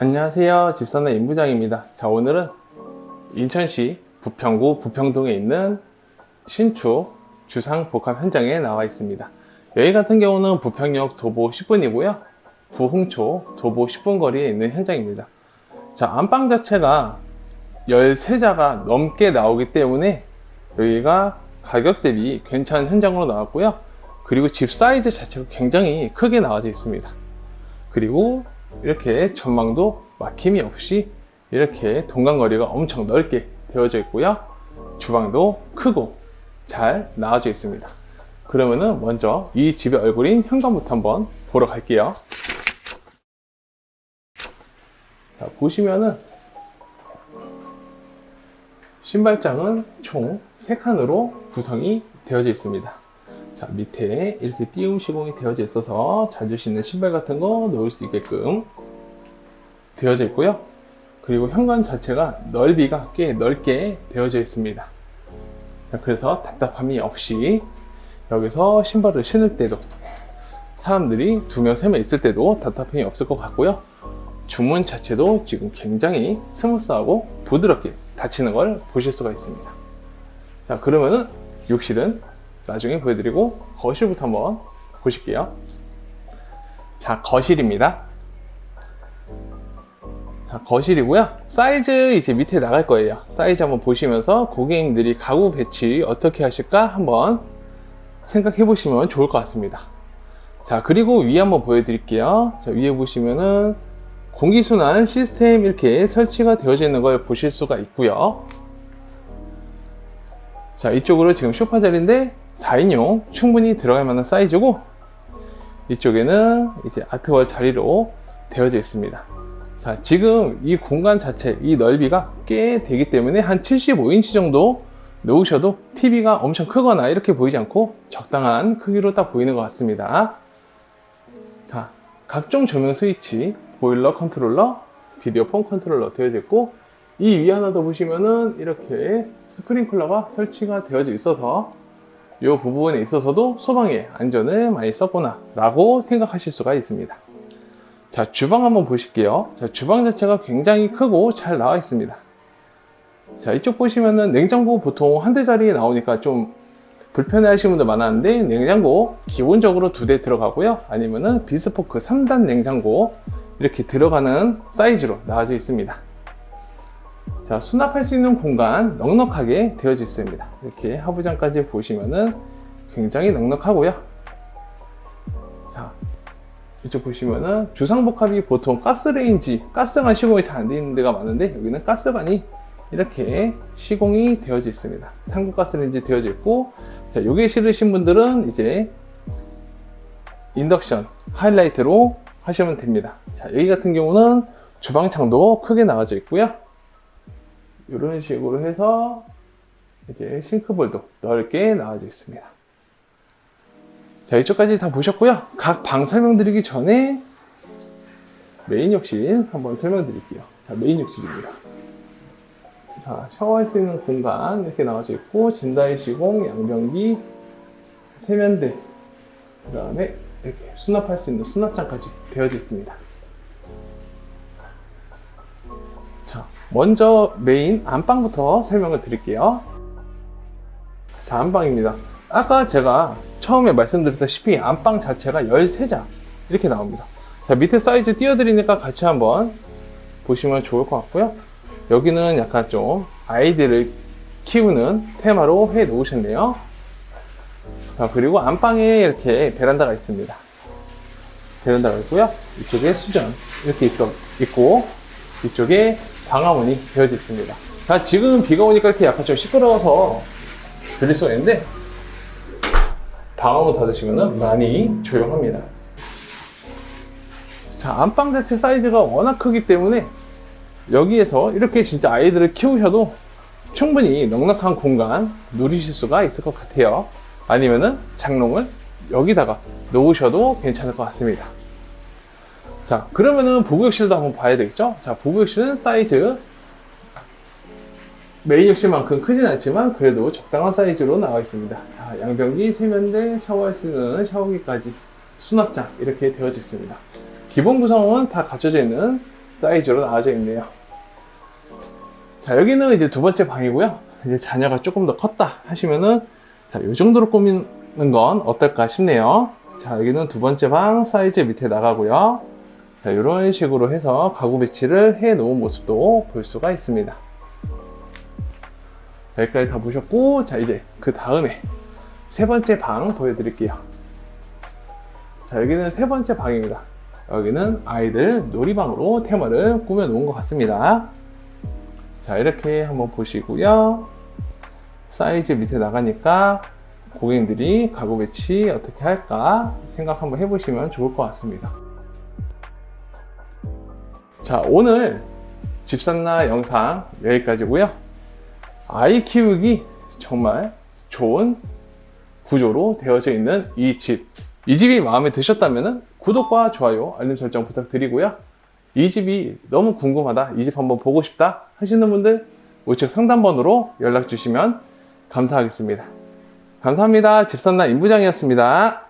안녕하세요. 집사나 임부장입니다. 자, 오늘은 인천시 부평구 부평동에 있는 신축 주상 복합 현장에 나와 있습니다. 여기 같은 경우는 부평역 도보 10분이고요. 부흥초 도보 10분 거리에 있는 현장입니다. 자, 안방 자체가 13자가 넘게 나오기 때문에 여기가 가격 대비 괜찮은 현장으로 나왔고요. 그리고 집 사이즈 자체가 굉장히 크게 나와져 있습니다. 그리고 이렇게 전망도 막힘이 없이 이렇게 동간거리가 엄청 넓게 되어져 있고요. 주방도 크고 잘 나와져 있습니다. 그러면은 먼저 이 집의 얼굴인 현관부터 한번 보러 갈게요. 자, 보시면은 신발장은 총 3칸으로 구성이 되어져 있습니다. 자, 밑에 이렇게 띄움 시공이 되어져 있어서 자주 신는 신발 같은 거 놓을 수 있게끔 되어져 있고요. 그리고 현관 자체가 넓이가 꽤 넓게 되어져 있습니다. 자, 그래서 답답함이 없이 여기서 신발을 신을 때도 사람들이 두 명, 세 명 있을 때도 답답함이 없을 것 같고요. 주문 자체도 지금 굉장히 스무스하고 부드럽게 닫히는 걸 보실 수가 있습니다. 자, 그러면은 욕실은 나중에 보여드리고 거실부터 한번 보실게요. 자, 거실입니다. 자, 거실이고요. 사이즈 이제 밑에 나갈 거예요. 사이즈 한번 보시면서 고객님들이 가구 배치 어떻게 하실까 한번 생각해 보시면 좋을 것 같습니다. 자, 그리고 위에 한번 보여드릴게요. 자, 위에 보시면은 공기순환 시스템 이렇게 설치가 되어져 있는 걸 보실 수가 있고요. 자, 이쪽으로 지금 소파 자리인데 4인용 충분히 들어갈 만한 사이즈고 이쪽에는 이제 아트월 자리로 되어져 있습니다. 자, 지금 이 공간 자체, 이 넓이가 꽤 되기 때문에 한 75인치 정도 놓으셔도 TV가 엄청 크거나 이렇게 보이지 않고 적당한 크기로 딱 보이는 것 같습니다. 자, 각종 조명 스위치, 보일러 컨트롤러, 비디오 폰 컨트롤러 되어져 있고 이위 하나 더 보시면은 이렇게 스프링클러가 설치가 되어져 있어서 이 부분에 있어서도 소방에 안전을 많이 썼구나 라고 생각하실 수가 있습니다. 자, 주방 한번 보실게요. 자, 주방 자체가 굉장히 크고 잘 나와 있습니다. 자, 이쪽 보시면은 냉장고 보통 한 대짜리 나오니까 좀 불편해 하시는 분들 많았는데 냉장고 기본적으로 두 대 들어가고요. 아니면은 비스포크 3단 냉장고 이렇게 들어가는 사이즈로 나와져 있습니다. 자, 수납할 수 있는 공간 넉넉하게 되어져 있습니다. 이렇게 하부장까지 보시면은 굉장히 넉넉하고요. 자, 이쪽 보시면은 주상복합이 보통 가스레인지, 가스관 시공이 잘 안 되어 있는 데가 많은데 여기는 가스관이 이렇게 시공이 되어져 있습니다. 상급 가스레인지 되어져 있고, 자, 요게 싫으신 분들은 이제 인덕션 하이라이트로 하시면 됩니다. 자, 여기 같은 경우는 주방창도 크게 나와져 있고요. 이런 식으로 해서 이제 싱크볼도 넓게 나와져 있습니다. 자, 이쪽까지 다 보셨고요. 각 방 설명드리기 전에 메인 욕실 한번 설명드릴게요. 자, 메인 욕실입니다. 자, 샤워할 수 있는 공간 이렇게 나와져 있고 젠다이 시공, 양변기, 세면대, 그 다음에 이렇게 수납할 수 있는 수납장까지 되어져 있습니다. 먼저 메인 안방부터 설명을 드릴게요. 자, 안방입니다. 아까 제가 처음에 말씀드렸다시피 안방 자체가 13자 이렇게 나옵니다. 자, 밑에 사이즈 띄워드리니까 같이 한번 보시면 좋을 것 같고요. 여기는 약간 좀 아이들을 키우는 테마로 해 놓으셨네요. 자, 그리고 안방에 이렇게 베란다가 있습니다. 베란다가 있고요. 이쪽에 수전 이렇게 있고 이쪽에 방화문이 되어져 있습니다. 자, 지금 비가 오니까 이렇게 약간 좀 시끄러워서 들릴 수가 있는데 방화문 닫으시면 많이 조용합니다. 자, 안방 자체 사이즈가 워낙 크기 때문에 여기에서 이렇게 진짜 아이들을 키우셔도 충분히 넉넉한 공간 누리실 수가 있을 것 같아요. 아니면은 장롱을 여기다가 놓으셔도 괜찮을 것 같습니다. 자, 그러면은 부부욕실도 한번 봐야 되겠죠? 자, 부부욕실은 사이즈 메인 욕실만큼 크진 않지만 그래도 적당한 사이즈로 나와 있습니다. 자, 양변기, 세면대, 샤워할 수 있는 샤워기까지 수납장 이렇게 되어져 있습니다. 기본 구성은 다 갖춰져 있는 사이즈로 나와져 있네요. 자, 여기는 이제 두 번째 방이고요. 이제 자녀가 조금 더 컸다 하시면은 자, 이 정도로 꾸미는 건 어떨까 싶네요. 자, 여기는 두 번째 방 사이즈 밑에 나가고요. 자, 이런 식으로 해서 가구 배치를 해 놓은 모습도 볼 수가 있습니다. 자, 여기까지 다 보셨고, 자, 이제 그 다음에 세 번째 방 보여드릴게요. 자, 여기는 세 번째 방입니다. 여기는 아이들 놀이방으로 테마를 꾸며 놓은 것 같습니다. 자, 이렇게 한번 보시고요. 사이즈 밑에 나가니까 고객님들이 가구 배치 어떻게 할까 생각 한번 해보시면 좋을 것 같습니다. 자, 오늘 집산나 영상 여기까지고요. 아이 키우기 정말 좋은 구조로 되어져 있는 이 집. 이 집이 마음에 드셨다면 구독과 좋아요, 알림 설정 부탁드리고요. 이 집이 너무 궁금하다, 이 집 한번 보고 싶다 하시는 분들 우측 상담번호로 연락 주시면 감사하겠습니다. 감사합니다. 집산나 임부장이었습니다.